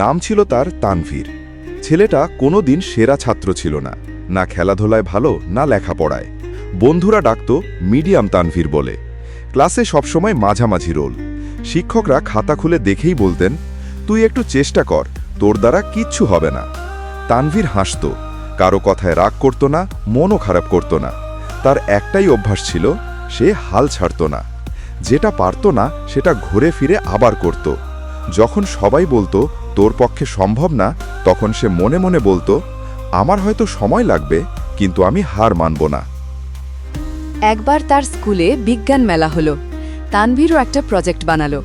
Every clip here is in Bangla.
নাম ছিল তার তানভীর। ছেলেটা কোনো দিন সেরা ছাত্র ছিল না না খেলাধুলায় ভালো, না লেখাপড়ায়। বন্ধুরা ডাকত, মিডিয়াম তানভীর বলে। ক্লাসে সবসময় মাঝামাঝি রোল। শিক্ষকরা খাতা খুলে দেখেই বলতেন, তুই একটু চেষ্টা কর, তোর দ্বারা কিচ্ছু হবে না। তানভীর হাসত, কারও কথায় রাগ করত না, মনও খারাপ করত না। তার একটাই অভ্যাস ছিল, সে হাল ছাড়ত না। যেটা পারত না, সেটা ঘুরে ফিরে আবার করত। যখন সবাই বলতো তোর পক্ষে সম্ভব না, তখন সে মনে মনে বলতো, আমার হয়তো সময় লাগবে, কিন্তু আমি হার মানব না। একবার তার স্কুলে বিজ্ঞান মেলা হলো। তানভীরও একটা প্রজেক্ট বানালো।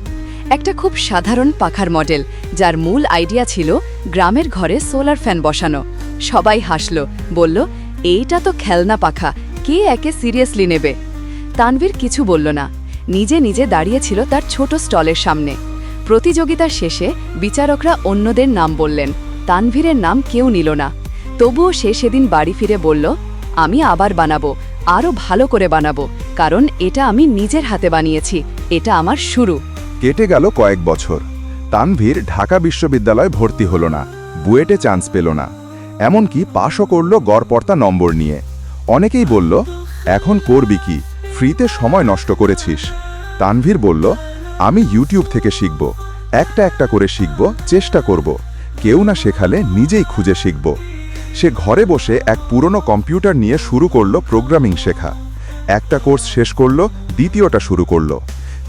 একটা খুব সাধারণ পাখার মডেল, যার মূল আইডিয়া ছিল গ্রামের ঘরে সোলার ফ্যান বসানো। সবাই হাসল, বলল, এইটা তো খেলনা পাখা, কে একে সিরিয়াসলি নেবে? তানভীর কিছু বলল না। নিজে নিজে দাঁড়িয়েছিল তার ছোট স্টলের সামনে। প্রতিযোগিতার শেষে বিচারকরা অন্যদের নাম বললেন। তানভীরের নাম কেউ নিল না। তবুও সে সেদিন বাড়ি ফিরে বলল, আমি আবার বানাবো আরও ভালো করে বানাবো, কারণ এটা আমি নিজের হাতে বানিয়েছি, এটা আমার শুরু। কেটে গেল কয়েক বছর। তানভীর ঢাকা বিশ্ববিদ্যালয়ে ভর্তি হল না, বুয়েটে চান্স পেল না। এমনকি পাশও করল গড়পর্তা নম্বর নিয়ে। অনেকেই বলল, এখন করবি কি? ফ্রিতে সময় নষ্ট করেছিস। তানভীর বলল আমি ইউটিউব থেকে শিখব। একটা একটা করে শিখব, চেষ্টা করব। কেউ না শেখালে নিজেই খুঁজে শিখব। সে ঘরে বসে এক পুরনো কম্পিউটার নিয়ে শুরু করল প্রোগ্রামিং শেখা। একটা কোর্স শেষ করল, দ্বিতীয়টা শুরু করল।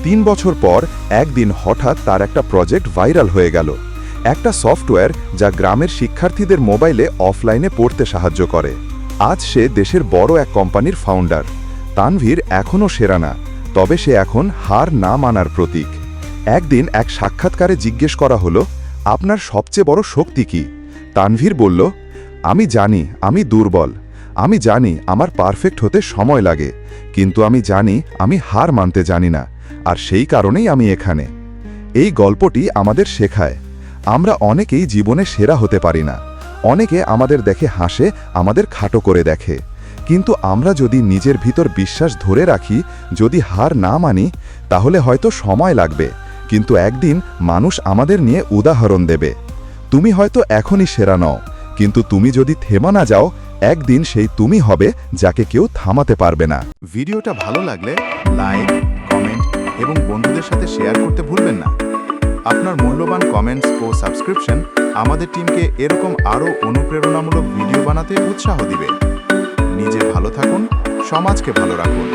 তিন বছর পর একদিন হঠাৎ তার একটা প্রজেক্ট ভাইরাল হয়ে গেল। একটা সফটওয়্যার যা গ্রামের শিক্ষার্থীদের মোবাইলে অফলাইনে পড়তে সাহায্য করে। আজ সে দেশের বড় এক কোম্পানির ফাউন্ডার তানভীর এখনও সেরা না। তবে সে এখন হার না মানার প্রতীক। একদিন এক সাক্ষাৎকারে জিজ্ঞেস করা হলো, আপনার সবচেয়ে বড় শক্তি কি? তানভীর বলল, আমি জানি, আমি দুর্বল। আমি জানি আমার পারফেক্ট হতে সময় লাগে, কিন্তু আমি জানি আমি হার মানতে জানি না, আর সেই কারণেই আমি এখানে। এই গল্পটি আমাদের শেখায়। আমরা অনেকেই জীবনে সেরা হতে পারি না। অনেকে আমাদের দেখে হাসে, আমাদের খাটো করে দেখে। কিন্তু আমরা যদি নিজের ভিতর বিশ্বাস ধরে রাখি, যদি হার না মানি, তাহলে হয়তো সময় লাগবে। কিন্তু একদিন মানুষ আমাদের নিয়ে উদাহরণ দেবে। তুমি হয়তো এখনই সেরা নও, কিন্তু তুমি যদি থেমা না যাও, একদিন সেই তুমি হবে যাকে কেউ থামাতে পারবে না। ভিডিওটা ভালো লাগলে লাইক, কমেন্ট এবং বন্ধুদের সাথে শেয়ার করতে ভুলবেন না। আপনার মূল্যবান কমেন্টস ও সাবস্ক্রিপশন আমাদের টিমকে এরকম আরও অনুপ্রেরণামূলক ভিডিও বানাতে উৎসাহ দিবে। নিজে ভালো থাকুন সমাজকে ভালো রাখুন।